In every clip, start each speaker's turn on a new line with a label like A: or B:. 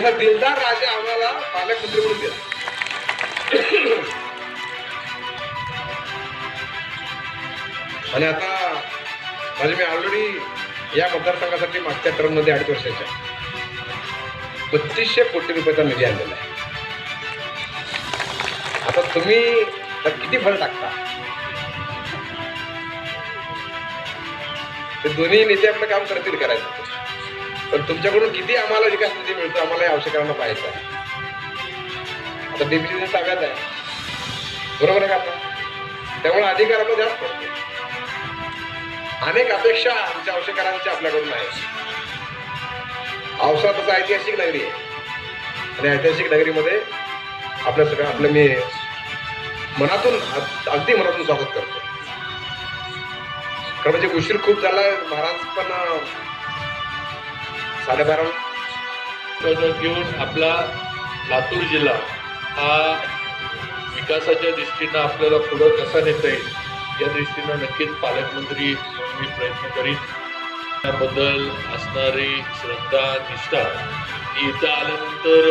A: त्याचा दिलदार राजा आम्हाला पालकमंत्री म्हणून दिला. आणि आता म्हणजे मी ऑलरेडी या मतदारसंघासाठी मागच्या टर्ममध्ये अडीच वर्षाच्या. बत्तीसशे कोटी रुपयाचा निधी आणलेला आहे. आता तुम्ही तर किती फळ टाकता? ते दोन्ही नेते आपलं काम करतील करायचं. पण तुमच्याकडून किती आम्हाला विकास निधी मिळतो आम्हाला या आवश्यकांना पाहायचं आहे. आता डीपीसी ताब्यात आहे. बरोबर आहे का आता? त्यामुळे अधिकार आपला जास्त पडतो. अनेक अपेक्षा आमच्या आवश्यकांच्या आपल्याकडून आहेत औसा तसं ऐतिहासिक नगरी आहे. आणि ऐतिहासिक नगरीमध्ये आपलं सगळं आपलं मी मनातून अगदी मनातून स्वागत करतो. कारण म्हणजे उशीर खूप झाला महाराज पण साडेबारा
B: उत्पादन घेऊन आपला लातूर जिल्हा हा विकासाच्या दृष्टीनं आपल्याला पुढं कसा नेता येईल या दृष्टीनं नक्कीच पालकमंत्री म्हणून मी प्रयत्न करीन. त्याबद्दल असणारी श्रद्धा निष्ठा ही इथं आल्यानंतर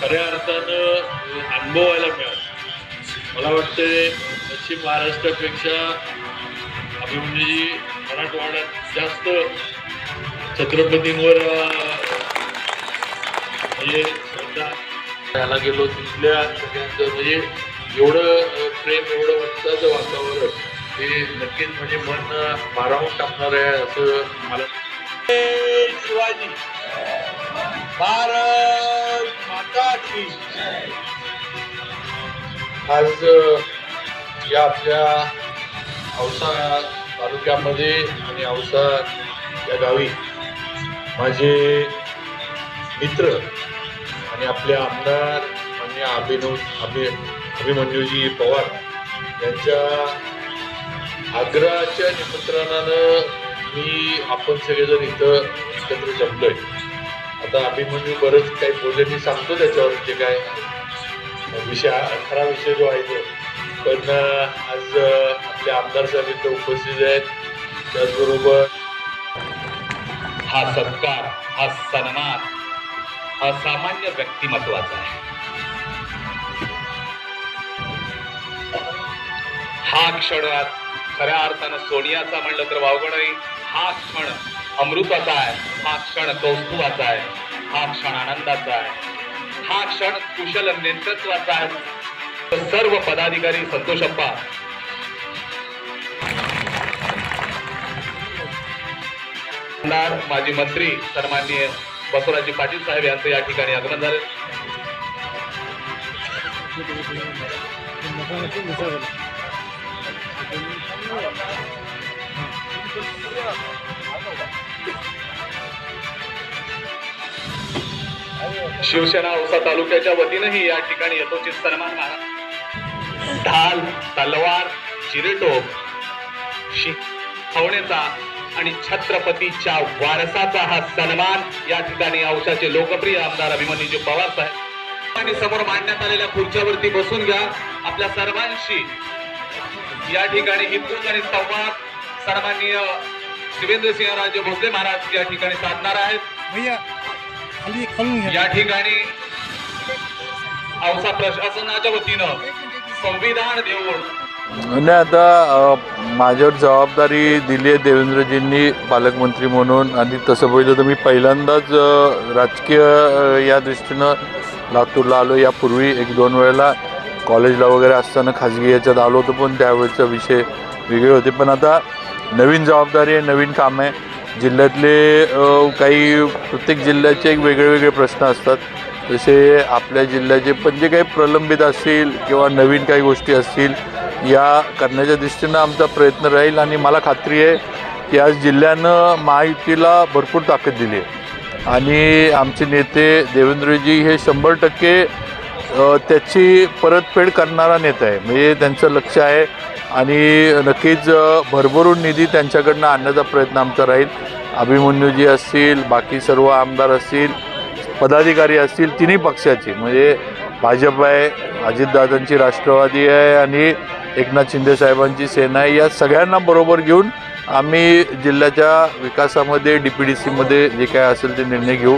B: खऱ्या अर्थानं अनुभवायला मिळाली. मला वाटते पश्चिम महाराष्ट्रापेक्षा अभिमन्यूजी मराठवाड्यात जास्त छत्रपतींवर म्हणजे श्रद्धा त्याला गेलो तिथल्या सगळ्यांचं म्हणजे एवढं प्रेम एवढं उत्साहाचं वातावरण हे नक्कीच म्हणजे मन भारावून टाकणार आहे असं मला शिवाजी. भारत माता की आज या आपल्या औसा तालुक्यामध्ये आणि औसा या गावी माझे मित्र आणि आपले आमदार आणि अभिनव अभि अभिमन्यूजी पवार यांच्या आग्रहाच्या निमंत्रणानं मी आपण सगळेजण इथं एकत्र जमलोय. आता अभिमन्यू बरंच काही बोलले मी सांगतो त्याच्यावर जे काय. विषय खरा विषय जो आहे तो. पण आज आपले आमदार साहेब इथं उपस्थित आहेत. त्याचबरोबर
C: हा सत्कार हा सन्मान हा सामान्य व्यक्तिमत्वाचा आहे. हा क्षण खऱ्या अर्थानं सोनियाचा म्हणलं तर वावगं नाही. हा क्षण अमृताचा आहे. हा क्षण कौस्तुवाचा आहे. हा क्षण आनंदाचा आहे. हा क्षण कुशल नेतृत्वाचा आहे. तर सर्व पदाधिकारी संतोषप्पा आमदार माजी मंत्री सन्माननीय बसवराजी पाटील साहेब यांचं या ठिकाणी आगमन झालं. शिवसेना औसा तालुक्याच्या वतीनंही या ठिकाणी यथोचित सन्मान ढाल तलवार चिरेटोप शिवणेचा आणि छत्रपतीच्या वारसाचा हा सन्मान या ठिकाणी औषाचे लोकप्रिय आमदार अभिमन्यूजी पवार साहेब. आणि समोर मांडण्यात आलेल्या खुर्च्यावरती बसून घ्या. आपल्या सर्वांशी या ठिकाणी हितगुज आणि संवाद सन्माननीय शिवेंद्रसिंहराजे भोसले महाराज या ठिकाणी साधणार आहेत. या ठिकाणी औसा प्रशासनाच्या वतीनं संविधान देऊन
D: नाही आता माझ्यावर जबाबदारी दिली आहे देवेंद्रजींनी पालकमंत्री म्हणून. आणि तसं पहिलं तर मी पहिल्यांदाच राजकीय या दृष्टीनं लातूरला आलो. यापूर्वी एक दोन वेळेला कॉलेजला वगैरे असताना खाजगी याच्यात आलो होतो पण त्यावेळेचा विषय वेगळे होते. पण आता नवीन जबाबदारी आहे नवीन काम आहे. जिल्ह्यातले काही प्रत्येक जिल्ह्याचे एक वेगळे वेगळे प्रश्न असतात. जसे आपल्या जिल्ह्याचे पण जे काही प्रलंबित असतील किंवा नवीन काही गोष्टी असतील या करण्याच्या दृष्टीनं आमचा प्रयत्न राहील आणि मला खात्री आहे की आज जिल्ह्यानं महायुतीला भरपूर ताकद दिली आहे. आणि आमचे नेते देवेंद्रजी हे शंभर टक्के त्याची परतफेड करणारा नेता आहे. म्हणजे त्यांचं लक्ष आहे आणि नक्कीच भरभरून निधी त्यांच्याकडनं आणण्याचा प्रयत्न आमचा राहील. अभिमन्यूजी असतील बाकी सर्व आमदार असतील पदाधिकारी असतील तिन्ही पक्षाचे. म्हणजे भाजप आहे अजितदादांची राष्ट्रवादी आहे आणि एकनाथ शिंदे साहेबांची सेना आहे. या सगळ्यांना बरोबर घेऊन आम्ही जिल्ह्याच्या विकासामध्ये डी पी डी सीमध्ये जे काय असेल ते निर्णय घेऊ.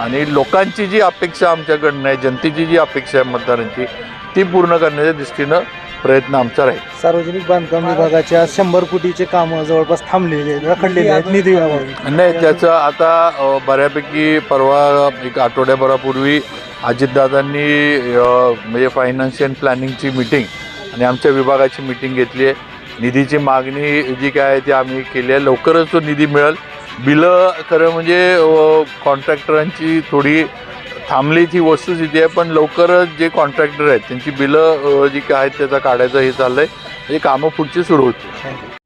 D: आणि लोकांची जी अपेक्षा आमच्याकडनं आहे जनतेची जी अपेक्षा आहे मतदारांची ती पूर्ण करण्याच्या दृष्टीनं प्रयत्न आमचा राहील.
E: सार्वजनिक बांधकाम विभागाच्या शंभर कोटीचे कामं जवळपास थांबलेले आहेत रखडलेले आहेत निधी
D: नाही त्याचं आता बऱ्यापैकी परवा एक आठवड्याभरापूर्वी अजितदादांनी म्हणजे फायनान्शियल प्लॅनिंगची मिटिंग आणि आमच्या विभागाची मिटिंग घेतली आहे. निधीची मागणी जी काय आहे ती आम्ही केली आहे. लवकरच तो निधी मिळेल. बिलं खरं म्हणजे कॉन्ट्रॅक्टरांची थोडी थांबली ती वस्तुस्थिती आहे पण लवकरच जे कॉन्ट्रॅक्टर आहेत त्यांची बिलं जी काय आहेत त्याचा काढायचं हे चाललं आहे हे कामं पुढची सुरू होती
E: थँक्यू.